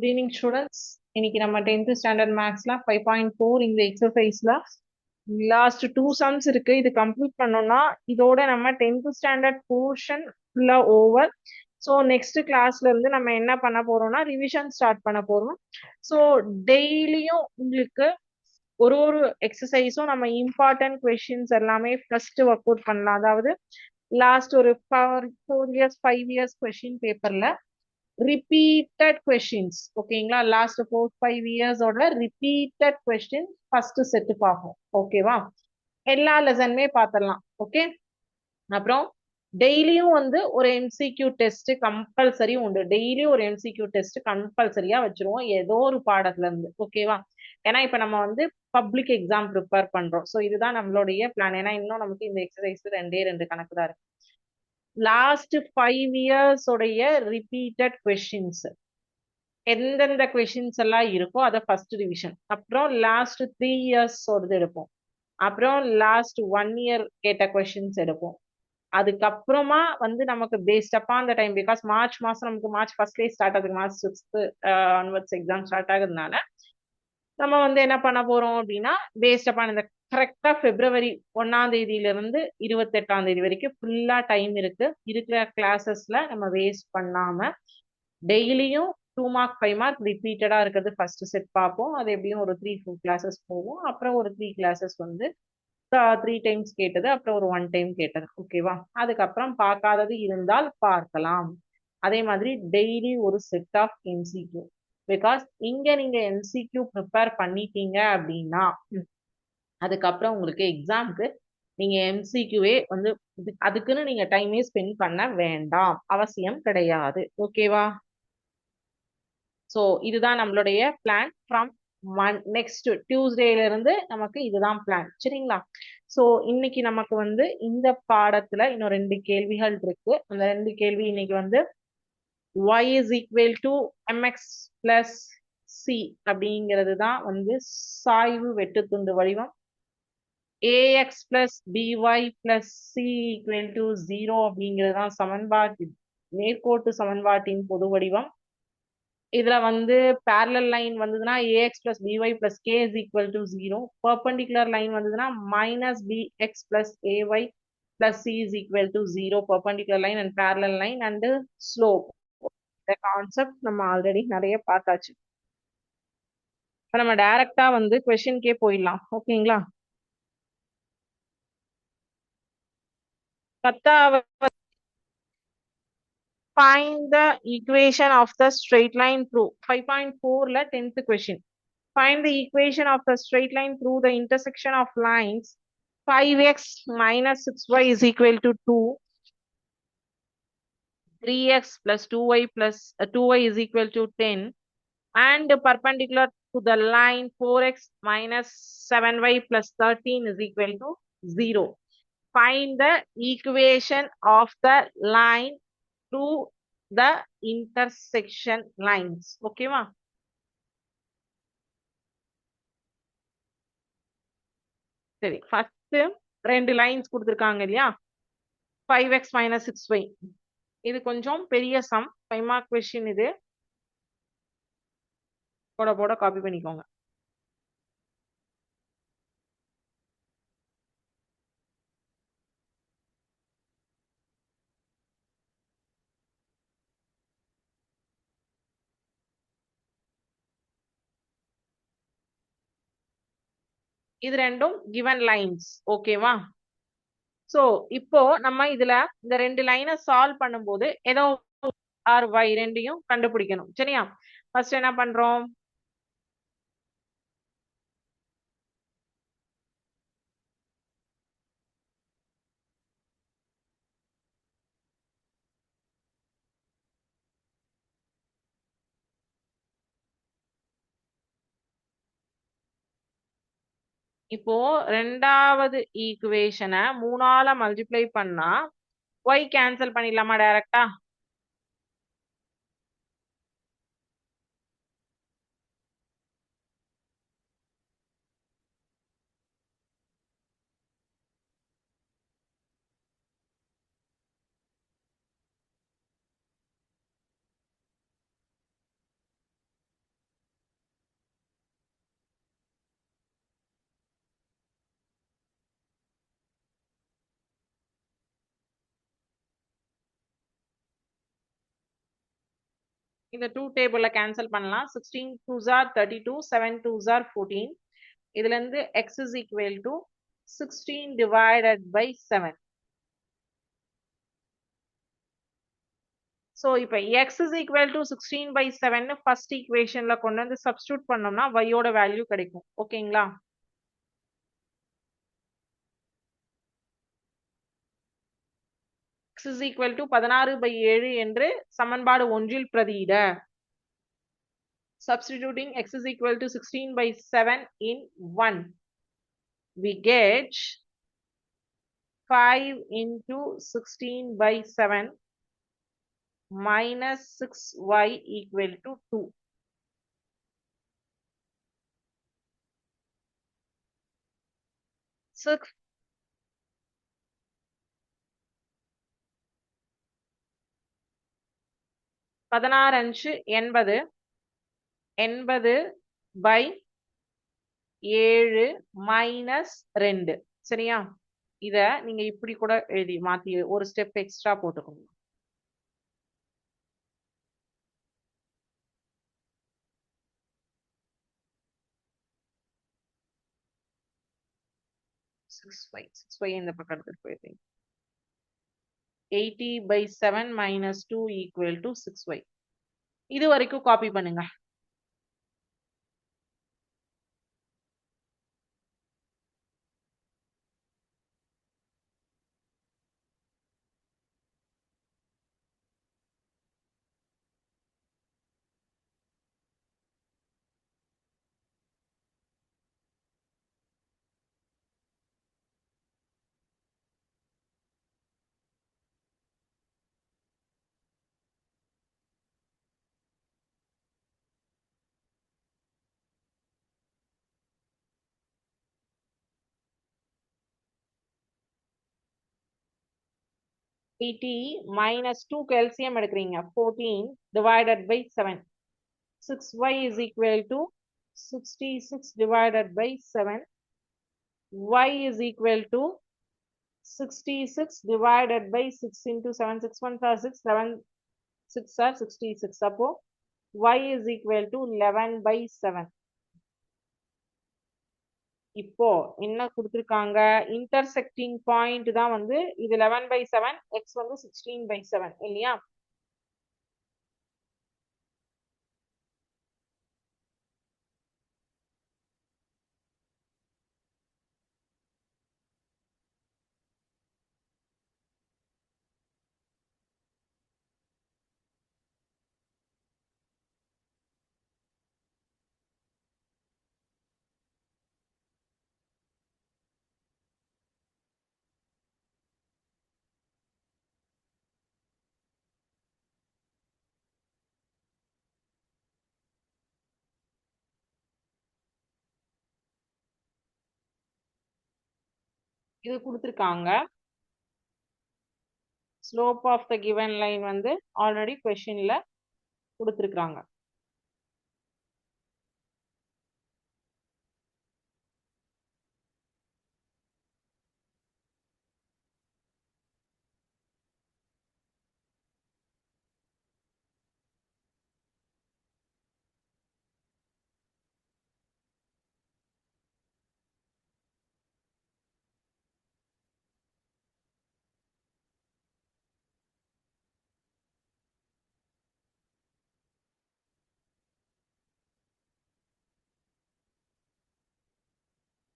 Good evening students இன்னைக்கு நம்ம tenth standard மேக்ஸ்ல ஃபைவ் பாயிண்ட் ஃபோர் இந்த எக்ஸசைஸ்ல லாஸ்ட் டூ சம்ஸ் இருக்கு. இது கம்ப்ளீட் பண்ணோம்னா இதோட நம்ம டென்த் ஸ்டாண்டர்ட் போர்ஷன் ஃபுல்லா ஓவர் ஸோ நெக்ஸ்ட் கிளாஸ்ல இருந்து நம்ம என்ன பண்ண போறோம்னா ரிவிஷன் ஸ்டார்ட் பண்ண போறோம். ஸோ டெய்லியும் உங்களுக்கு ஒரு ஒரு எக்ஸசைஸும் நம்ம இம்பார்ட்டன்ட் கொஷின்ஸ் எல்லாமே ஃபர்ஸ்ட் ஒர்க் அவுட் பண்ணலாம். அதாவது லாஸ்ட் ஒரு four years five years question பேப்பர்ல ரிப்பீட்டட் கொஷின்ஸ் ஓகேங்களா லாஸ்ட் ஃபோர் ஃபைவ் இயர்ஸோட ரிப்பீட்டட் கொஸ்டின் ஃபர்ஸ்ட் செட்டு பார்ப்போம். ஓகேவா எல்லா லெசனுமே பார்த்துடலாம். ஓகே அப்புறம் டெய்லியும் வந்து ஒரு எம்சிக்யூ டெஸ்ட் கம்பல்சரி உண்டு. டெய்லியும் ஒரு எம்சிக்யூ டெஸ்ட் கம்பல்சரியா வச்சிருவோம். ஏதோ ஒரு பாடத்துல இருந்து. ஓகேவா ஏன்னா இப்ப நம்ம வந்து பப்ளிக் எக்ஸாம் ப்ரிப்பேர் பண்றோம். ஸோ இதுதான் நம்மளுடைய பிளான் ஏன்னா இன்னும் நமக்கு இந்த எக்ஸசைஸ் ரெண்டே ரெண்டு கணக்கு தான் இருக்கு. லாஸ்ட் ஃபைவ் இயர்ஸ் உடைய ரிப்பீட்டட் கொஷின்ஸ் எந்தெந்த கொஷின்ஸ் எல்லாம் இருக்கோ அதை ஃபர்ஸ்ட் ரிவிஷன் அப்புறம் லாஸ்ட் த்ரீ இயர்ஸ் ஓடது எடுப்போம். அப்புறம் லாஸ்ட் ஒன் இயர் கேட்ட கொஷின்ஸ் எடுப்போம். அதுக்கப்புறமா வந்து நமக்கு பேஸ்ட் அப்பா அந்த டைம் பிகாஸ் மார்ச் மாசம் நமக்கு மார்ச் ஃபர்ஸ்ட்லேயே ஸ்டார்ட் ஆகுது. March sixth onwards exam start ஆகுதுனால நம்ம வந்து என்ன பண்ண போறோம் அப்படின்னா பேஸ்ட் அப்பான் இந்த கரெக்டா பிப்ரவரி ஒன்னாம் தேதியில இருந்து இருபத்தி எட்டாம் தேதி வரைக்கும் ஃபுல்லா டைம் இருக்கு. இருக்கிற கிளாஸஸ்ல நம்ம வேஸ்ட் பண்ணாம டெய்லியும் டூ மார்க் ஃபைவ் மார்க் ரிப்பீட்டடா இருக்கிறது ஃபர்ஸ்ட் செட் பார்ப்போம். அது எப்படியும் ஒரு த்ரீ ஃபோர் கிளாஸஸ் போவோம் அப்புறம் ஒரு த்ரீ கிளாஸஸ் வந்து த்ரீ டைம்ஸ் கேட்டது அப்புறம் ஒரு ஒன் டைம் கேட்டது. ஓகேவா அதுக்கப்புறம் பார்க்காதது இருந்தால் பார்க்கலாம். அதே மாதிரி டெய்லி ஒரு செட் ஆஃப் எம்சிக்யூ பிகாஸ் இங்க நீங்க எம்சிக்யூ ப்ரிப்பேர் பண்ணிட்டீங்க அப்படின்னா அதுக்கப்புறம் உங்களுக்கு எக்ஸாம்க்கு நீங்கள் எம்சிக்யூவே வந்து அதுக்குன்னு நீங்கள் டைமே ஸ்பெண்ட் பண்ண வேண்டாம். அவசியம் கிடையாது. ஓகேவா ஸோ இதுதான் நம்மளுடைய பிளான் ஃப்ரம் ஒன் நெக்ஸ்ட் டியூஸ்டேலேருந்து நமக்கு இதுதான் பிளான் சரிங்களா? ஸோ இன்னைக்கு நமக்கு வந்து இந்த பாடத்தில் இன்னும் ரெண்டு கேள்விகள் இருக்கு. அந்த ரெண்டு கேள்வி இன்னைக்கு வந்து y is equal to m x plus c அப்படிங்கிறது தான் வந்து சாய்வு வெட்டுத்துண்டு வடிவம். Ax plus by plus c equal to 0 அப்படிங்கிறதான் சமன்பாட்டு நேர்கோட்டு சமன்பாட்டின் பொது வடிவம் இதுல வந்து பேரலல் லைன் வந்ததுன்னா a x plus b y plus k is equal to zero perpendicular line வந்ததுன்னா minus b x plus a y plus c is equal to zero perpendicular line and parallel line and slope இந்த concept நம்ம already நிறைய பார்த்தாச்சு இப்போ நம்ம டைரக்டா வந்து கொஷின்கே போயிடலாம் ஓகேங்களா find the equation of the straight line through 5.4 ல 10th question. Find the equation of the straight line through the intersection of lines. 5x minus 6y is equal to 2 3x plus 2y plus uh, 2y is equal to 10 and perpendicular to the line 4x minus 7y plus 13 is equal to 0. Find the equation of the line to the intersection lines. Okay, ma? சரி first ரெண்டு lines கொடுத்துருக்காங்க இல்லையா? Five x minus six y இது கொஞ்சம் பெரிய some five mark question இது. போட போட காப்பி பண்ணிக்கோங்க. இது ரெண்டும் கிவன் லைன்ஸ் ஓகேவா சோ இப்போ நம்ம இதுல இந்த ரெண்டு லைனை சால்வ் பண்ணும்போது ஏதோ ஆர் ஒய் ரெண்டையும் கண்டுபிடிக்கணும். சரியா? ஃபர்ஸ்ட் என்ன பண்றோம்? இப்போ ரெண்டாவது ஈக்குவேஷனை மூணால மல்டிப்ளை பண்ணா ஒய் கேன்சல் பண்ணிடலாமா டைரக்டா இந்த டூ டேபிள்ல கேன்சல் பண்ணலாம். Sixteen two are thirty two seven two are fourteen இதுல இருந்து x is equal to sixteen divided by seven so இப்போ x is equal to sixteen by seven first ஈக்குவேஷன்ல கொண்டு வந்து சப்ஸ்டியூட் பண்ணோம்னா ஒய்யோட வேல்யூ கிடைக்கும். ஓகேங்களா x is equal to பதினாறு பை ஏழு என்று சமன்பாடு ஒன்றில் பிரதியிட substituting x is equal to 16 by 7 in 1 we get 5 into 16 by 7 minus 6y equal to 2 6 பதினாறு அஞ்சு எண்பது எண்பது பை ஏழு மைனஸ் ரெண்டு. சரியா? இத நீங்க இப்படி கூட எழுதி மாத்தி ஒரு ஸ்டெப் எக்ஸ்ட்ரா போட்டுக்கோங்க. சிக்ஸ் ஃபைவ் சிக்ஸ் ஃபைவ் இந்த பக்கம் எடுத்துட்டு போயிருக்கீங்க eighty by seven minus two equal to six y இது வரைக்கும் காப்பி பண்ணுங்க. எயிட்டி மைனஸ் டூக்கு எல்சிஎம் எடுக்கிறீங்க. Fourteen divided by seven six y is equal to sixty six divided by seven y is equal to sixty six divided by six into seven six one are six seven six are sixty six அப்போ y is equal to eleven by seven இப்போ என்ன கொடுத்துருக்காங்க? Intersecting point தான் வந்து இது eleven by seven x வந்து sixteen by seven இல்லையா? இது கொடுத்துருக்காங்க. Slope of the given line வந்து ஆல்ரெடி கொஷின்ல கொடுத்துருக்காங்க.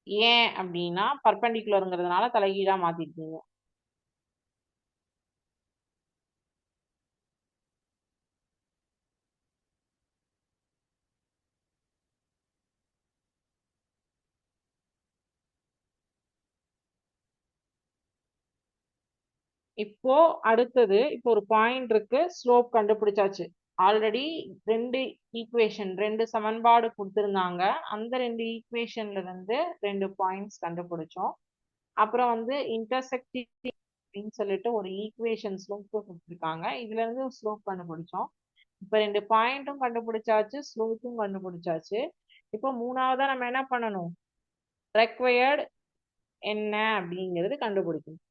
ஏன் அப்படின்னா பர்பண்டிகுலருங்கிறதுனால தலைகீழா மாத்திருக்கீங்க. இப்போ அடுத்தது இப்போ ஒரு பாயிண்ட் இருக்கு ஸ்லோப் கண்டுபிடிச்சாச்சு. ஆல்ரெடி ரெண்டு ஈக்குவேஷன் ரெண்டு சமன்பாடு கொடுத்துருந்தாங்க. அந்த ரெண்டு ஈக்குவேஷன்ல இருந்து ரெண்டு பாயிண்ட்ஸ் கண்டுபிடிச்சோம். அப்புறம் வந்து இன்டர்செக்டிங் அப்படின்னு சொல்லிட்டு ஒரு ஈக்குவேஷன் ஸ்லோப் கொடுத்துருக்காங்க. இதுல இருந்து ஸ்லோப் கண்டுபிடிச்சோம். இப்போ ரெண்டு பாயிண்ட்டும் கண்டுபிடிச்சாச்சு ஸ்லோப்பும் கண்டுபிடிச்சாச்சு. இப்போ மூணாவதா நம்ம என்ன பண்ணணும்? ரெக்வயர்டு என்ன அப்படிங்கிறது கண்டுபிடிக்கணும்.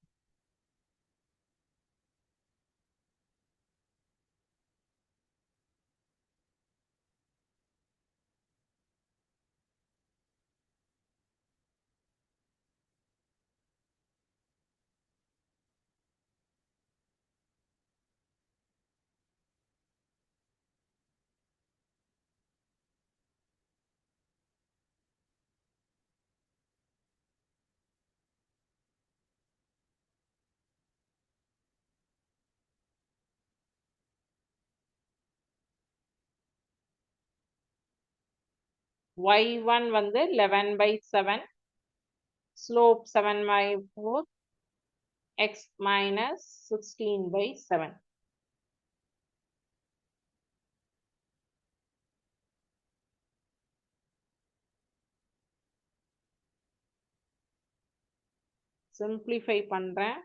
ஒய் ஒன் வந்து eleven by seven slope seven by four x minus sixteen by seven simplify பண்ணுறேன்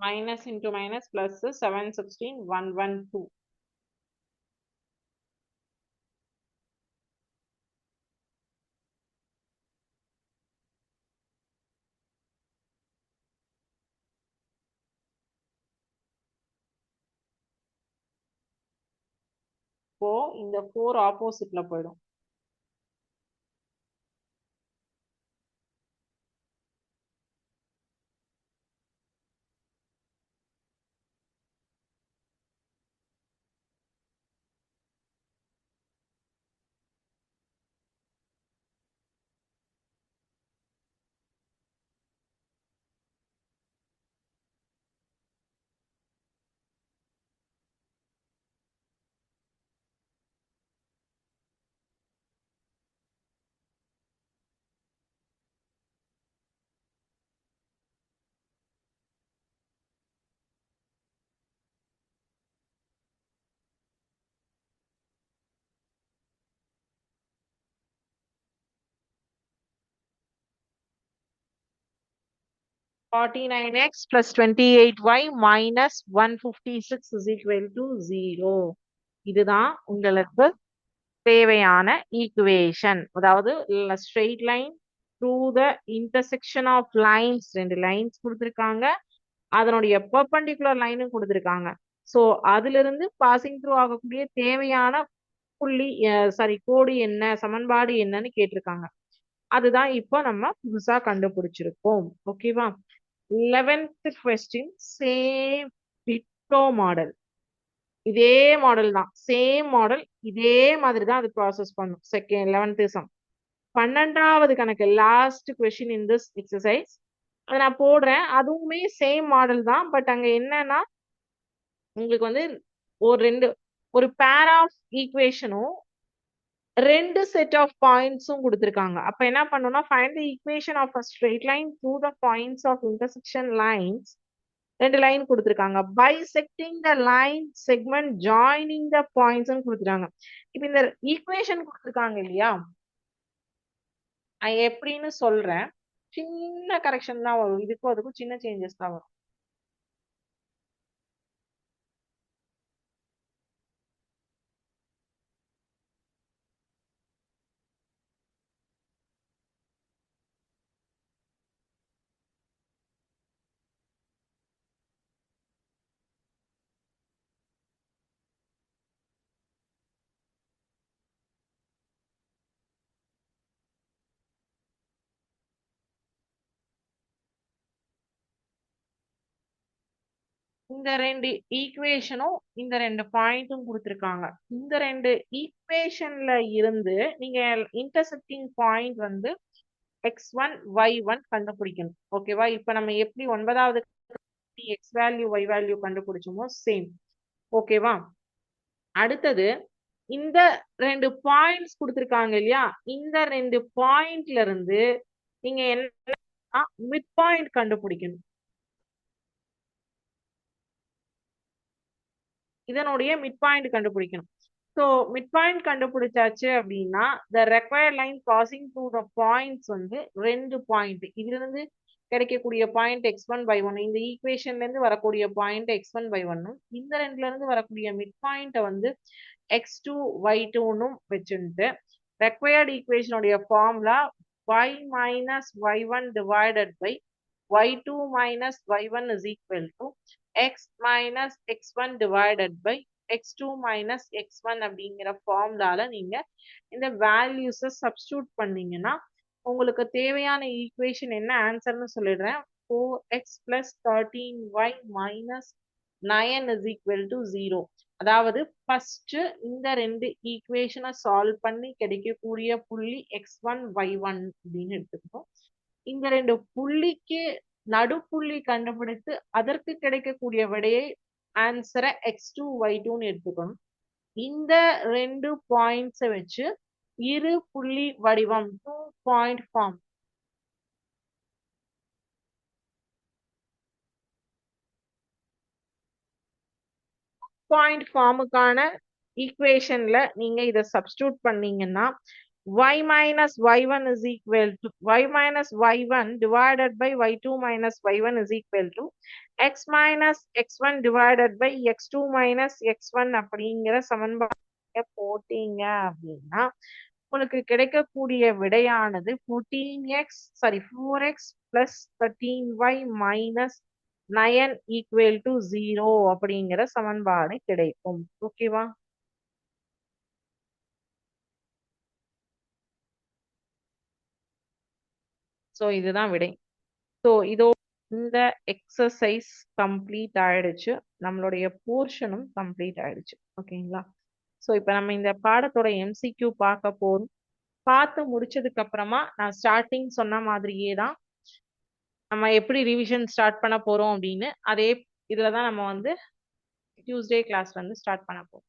minus into minus plus 716 112 இப்போ இந்த ஃபோர் ஆப்போசிட்ல போயிடும். Forty nine x plus twenty eight y minus one fifty six is equal to 0. இதுதான் உங்களுக்கு தேவையான equation அதாவது straight line through the intersection of lines ரெண்டு லைன்ஸ் கொடுத்துருக்காங்க. அதனுடைய பெர்பண்டிகுலர் லைனும் கொடுத்துருக்காங்க. ஸோ அதுல இருந்து பாசிங் த்ரூ ஆகக்கூடிய தேவையான புள்ளி சாரி கோடு என்ன சமன்பாடு என்னன்னு கேட்டிருக்காங்க. அதுதான் இப்போ நம்ம புதுசா கண்டுபிடிச்சிருக்கோம். ஓகேவா eleventh question same ditto model இதே மாடல் தான். சேம் மாடல் இதே மாதிரி தான் அது ப்ராசஸ் பண்ணும். செகண்ட் லெவன்த்து சம் பன்னெண்டாவது கணக்கு last question in this exercise அதை நான் போடுறேன். அதுவுமே சேம் மாடல் தான். பட் அங்கே என்னன்னா உங்களுக்கு வந்து ஒரு ரெண்டு ஒரு பேர் ஆஃப் ஈக்குவேஷனும் ரெண்டு செட் ஆஃப் பாயிண்ட்ஸும் கொடுத்துருக்காங்க. அப்ப என்ன பண்ணணும்னா find the equation of a straight line through the points of intersection lines ரெண்டு லைன் கொடுத்துருக்காங்க. Bisecting the line segment joining the points கொடுத்துருக்காங்க. இப்ப இந்த ஈக்குவேஷன் கொடுத்துருக்காங்க இல்லையா? எப்படின்னு சொல்றேன். சின்ன கரெக்ஷன் தான் வரும். இதுக்கும் அதுக்கும் சின்ன சேஞ்சஸ் தான் வரும். இந்த ரெண்டு ஈக்குவேஷனும் இந்த ரெண்டு பாயிண்ட்டும் கொடுத்துருக்காங்க. இந்த ரெண்டு ஈக்குவேஷன்ல இருந்து நீங்க இன்டர்செப்டிங் பாயிண்ட் வந்து எக்ஸ் ஒன் ஒய் ஒன் கண்டுபிடிக்கணும். ஓகேவா இப்போ நம்ம எப்படி ஒன்பதாவது எக்ஸ் வேல்யூ ஒய் வேல்யூ கண்டுபிடிச்சோமோ சேம் ஓகேவா அடுத்தது இந்த ரெண்டு பாயிண்ட்ஸ் கொடுத்துருக்காங்க இல்லையா? இந்த ரெண்டு பாயிண்ட்ல இருந்து நீங்க என்ன மிட் பாயிண்ட் கண்டுபிடிக்கணும். இதனுடைய மிட் பாயிண்ட் கண்டுபிடிக்கணும். ஸோ மிட் பாயிண்ட் கண்டுபிடிச்சாச்சு அப்படின்னா the required line passing through the points வந்து ரெண்டு பாயிண்ட் இதுல இருந்து கிடைக்கக்கூடிய point x one by one இந்த ஈக்குவேஷன்லேருந்து வரக்கூடிய பாயிண்ட் எக்ஸ் ஒன் பை ஒன்னும் இந்த ரெண்டுல இருந்து வரக்கூடிய மிட் பாயிண்ட்டை வந்து எக்ஸ் டூ ஒய் டூனும் வச்சுட்டு required ஈக்குவேஷனுடைய formula y minus y one divided by y two minus y one is equal to x minus x one divided by x two minus x one அப்படிங்கிற ஃபார்முலால நீங்க இந்த வேல்யூஸை substitute பண்ணீங்கன்னா உங்களுக்கு தேவையான ஈக்குவேஷன் என்ன ஆன்சர்னு சொல்லிடுறேன். Four x plus thirteen y minus nine is equal to zero அதாவது ஃபஸ்ட்டு இந்த ரெண்டு ஈக்குவேஷனை சால்வ் பண்ணி கிடைக்கக்கூடிய புள்ளி எக்ஸ் ஒன் ஒய் ஒன் அப்படின்னு எடுத்துக்கிட்டோம். இந்த ரெண்டு புள்ளிக்கு நடுப்புள்ளி கண்டுபிடித்து அதற்கு கிடைக்கக்கூடிய விடையை ஆன்சரை எக்ஸ் டூ ஒய் டூன்னு எடுத்துக்கணும். இந்த ரெண்டு பாயிண்ட்ஸை வச்சு இரு புள்ளி வடிவம் டூ பாயிண்ட் ஃபார்ம் பாயிண்ட் ஃபார்முக்கான ஈக்குவேஷன்ல நீங்க இதை சப்ஸ்டியூட் பண்ணீங்கன்னா y minus y1 is equal to y minus y1 divided by y2 minus y1 is equal to x minus x1 divided by x2 minus x1 அப்படிங்கிற சமன்பாட்டை போட்டீங்க அப்படின்னா உங்களுக்கு கிடைக்கக்கூடிய விடையானது fourteen x sorry four x plus thirteen y minus nine equal to zero அப்படிங்கிற சமன்பாடு கிடைக்கும். ஓகேவா ஸோ இதுதான் விடை. ஸோ இதோ இந்த எக்ஸசைஸ் கம்ப்ளீட் ஆயிடுச்சு. நம்மளுடைய போர்ஷனும் கம்ப்ளீட் ஆயிடுச்சு. ஓகேங்களா? ஸோ இப்போ நம்ம இந்த பாடத்தோட எம்சிக்யூ பார்க்க போதும் பார்த்து முடிச்சதுக்கு அப்புறமா நான் ஸ்டார்டிங் சொன்ன மாதிரியே தான் நம்ம எப்படி ரிவிஷன் ஸ்டார்ட் பண்ண போறோம் அப்படின்னு அதே இதில் தான் நம்ம வந்து டியூஸ்டே கிளாஸ் வந்து ஸ்டார்ட் பண்ண போறோம்.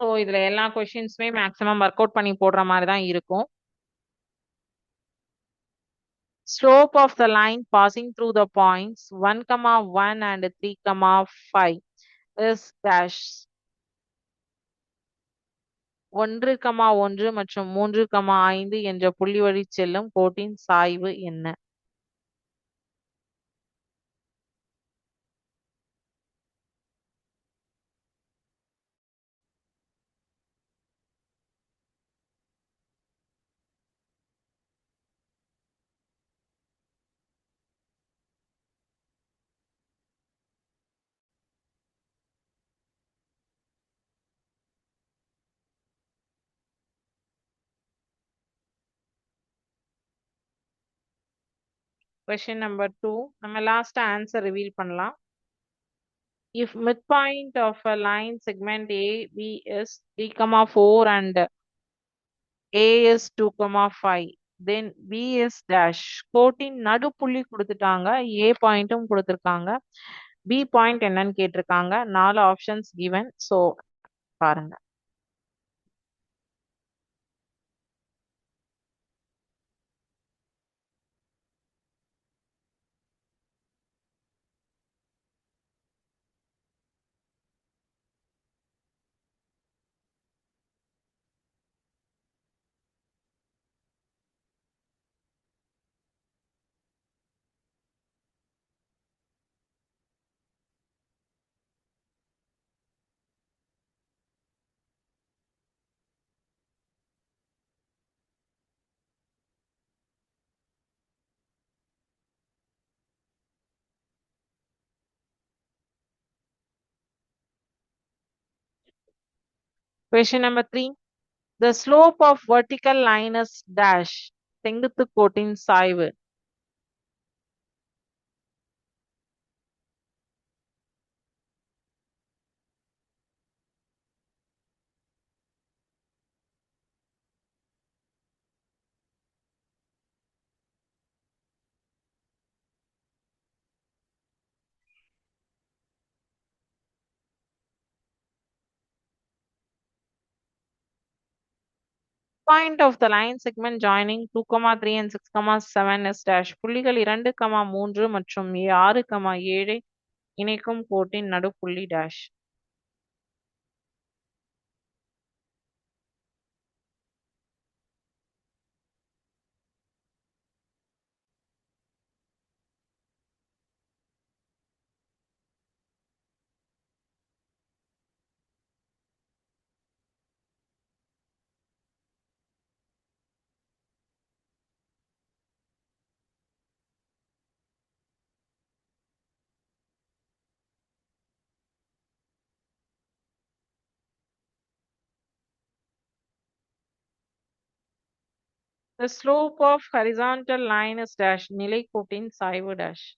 ஸோ இதில் எல்லா கொஷின்ஸுமே மேக்ஸிமம் ஒர்க் அவுட் பண்ணி போடுற மாதிரி தான் இருக்கும். Slope of the line passing through the points one comma one and three comma five is dash ஒன்று கமா ஒன்று மற்றும் மூன்று கமா ஐந்து என்ற புள்ளி வழி செல்லும் கோட்டின் சாய்வு என்ன? கொஷின் நம்பர் டூ நம்ம லாஸ்ட் ஆன்சர் ரிவீல் பண்ணலாம். If midpoint of a line segment A B is 3 comma 4 and A is 2 comma 5 then B is dash. கோட்டின் நடுப்புள்ளி கொடுத்துட்டாங்க. A பாயிண்ட்டும் கொடுத்துருக்காங்க. B பாயிண்ட் என்னன்னு கேட்டிருக்காங்க. நாலு ஆப்ஷன்ஸ் கிவன் ஸோ பாருங்க. Question number three. The slope of vertical line is dash. செங்குத்து கோட்டின் சாய்வு point of the line segment joining two comma three and six comma seven is dash புள்ளிகள் இரண்டு கமா மூன்று மற்றும் ஆறு கமா ஏழை இணைக்கும் கோட்டின் நடுப்புள்ளி dash The slope of horizontal line is dash நிலைக்கோட்டின் சாய்வு dash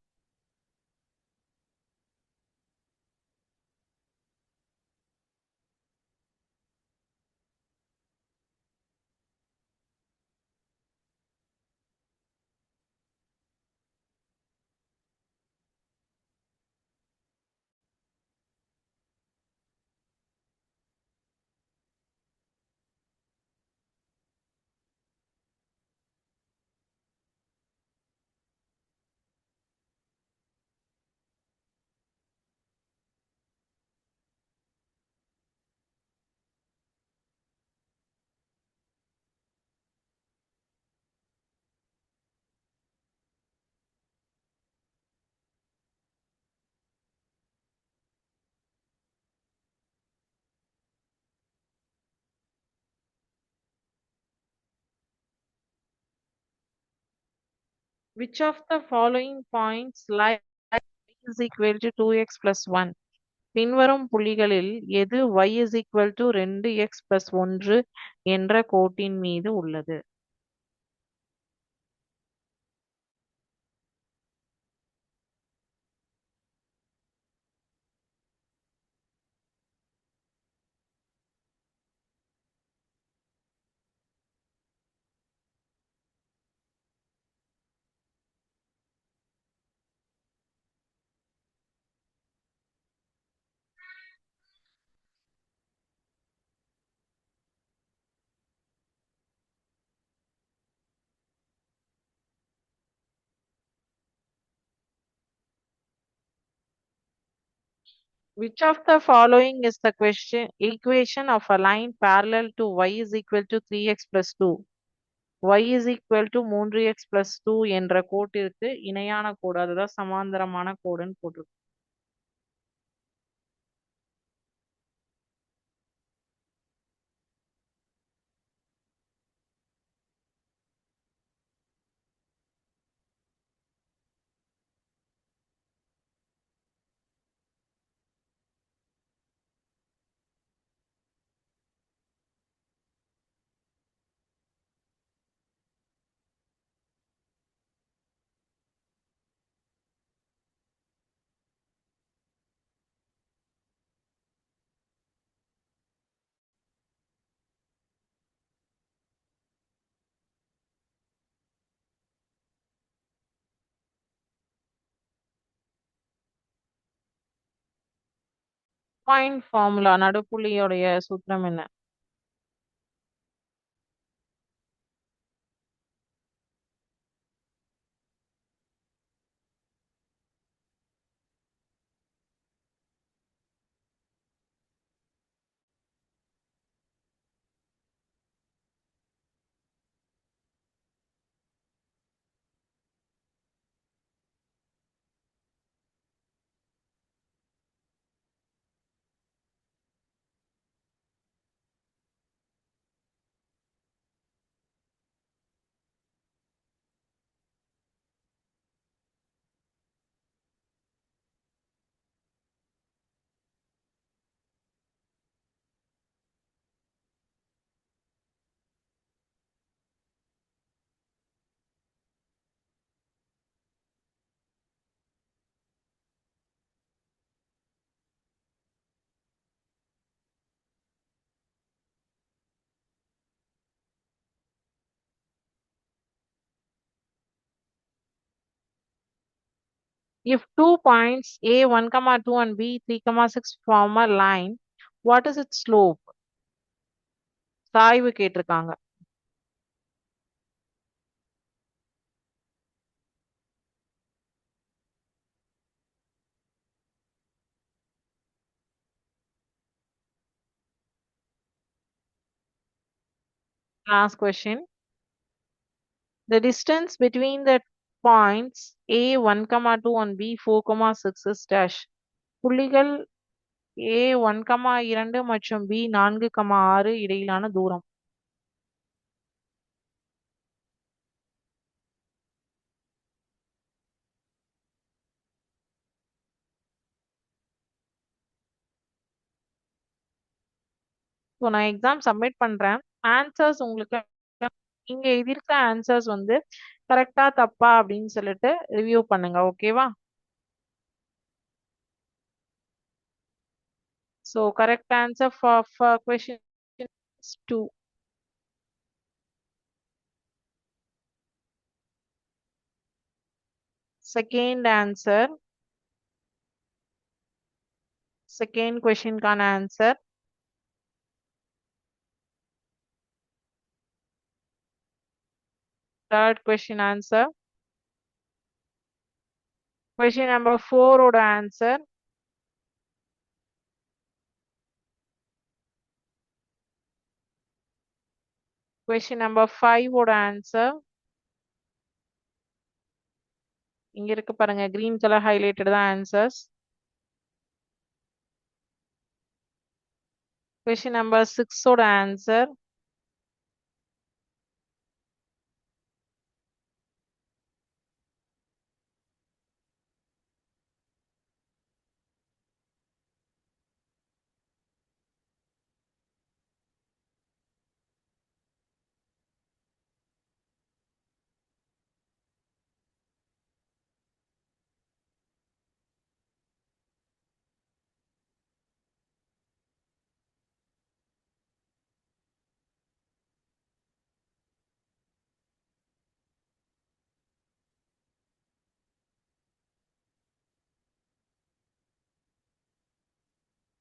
Which of the following points lie is equal to 2x plus 1? பின்வரும் புள்ளிகளில் எது y is equal to 2x plus 1 என்ற கோட்டின் மீது உள்ளது Which of the following is the question equation of a line parallel to y is equal to 3x plus 2? y is equal to 3x plus 2 என்ற கோட்டிற்கு இணையான கோடு அதுதான் சமாந்தரமான கோடுன்னு போட்டிருக்கு point formula நடுப்புள்ளியோடைய சூத்திரம் என்ன? If two points A, 1, comma 2 and B, 3, comma 6 form a line, what is its slope? சாய்வு கேட்டிருக்காங்க Last question. The distance between the points A 1, 2 and B 4, 6 is dash. புள்ளிகள் A 1, 2 மற்றும் B 4, 6 இடையிலான தூரம். So நான் exam submit பண்றேன் answers உங்களுக்கு நீங்க எழுதியிருக்க ஆன்சர்ஸ் வந்து கரெக்டா தப்பா அப்படின்னு சொல்லிட்டு ரிவ்யூ பண்ணுங்க ஓகேவா so correct answer for for question two second answer second கொஷின்கான answer third question answer. Question number four ஓட answer. Question number five ஓட answer. இங்க இருக்கு பாருங்க green color highlighted தான் answers. Question number six ஓட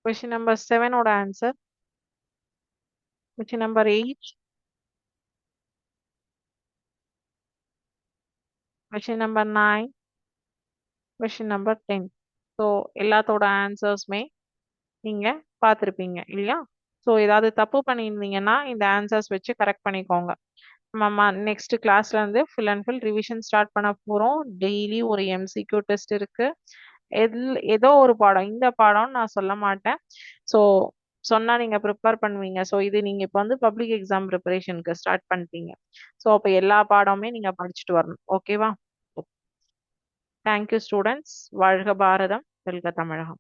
answer. நம்பர் செவனோட answer ஓட number Question number number nine number number ten so எல்லாத்தோட ஆன்சர்ஸுமே நீங்கள் பார்த்துருப்பீங்க இல்லையா ஸோ ஏதாவது தப்பு பண்ணியிருந்தீங்கன்னா இந்த ஆன்சர்ஸ் வச்சு கரெக்ட் பண்ணிக்கோங்க நம்ம நெக்ஸ்ட் கிளாஸ்ல இருந்து full and full revision start பண்ண போகிறோம் டெய்லி ஒரு எம்சிக்யூ டெஸ்ட் இருக்கு. எதில் ஏதோ ஒரு பாடம். இந்த பாடம்னு நான் சொல்ல மாட்டேன். ஸோ சொன்னா நீங்க ப்ரிப்பேர் பண்ணுவீங்க. ஸோ இது நீங்க இப்போ வந்து பப்ளிக் எக்ஸாம் ப்ரிப்பரேஷனுக்கு ஸ்டார்ட் பண்ணிட்டீங்க. ஸோ அப்போ எல்லா பாடமுமே நீங்க படிச்சுட்டு வரணும். ஓகேவா தேங்க்யூ ஸ்டூடெண்ட்ஸ் வாழ்க பாரதம். வெல்க தமிழகம்.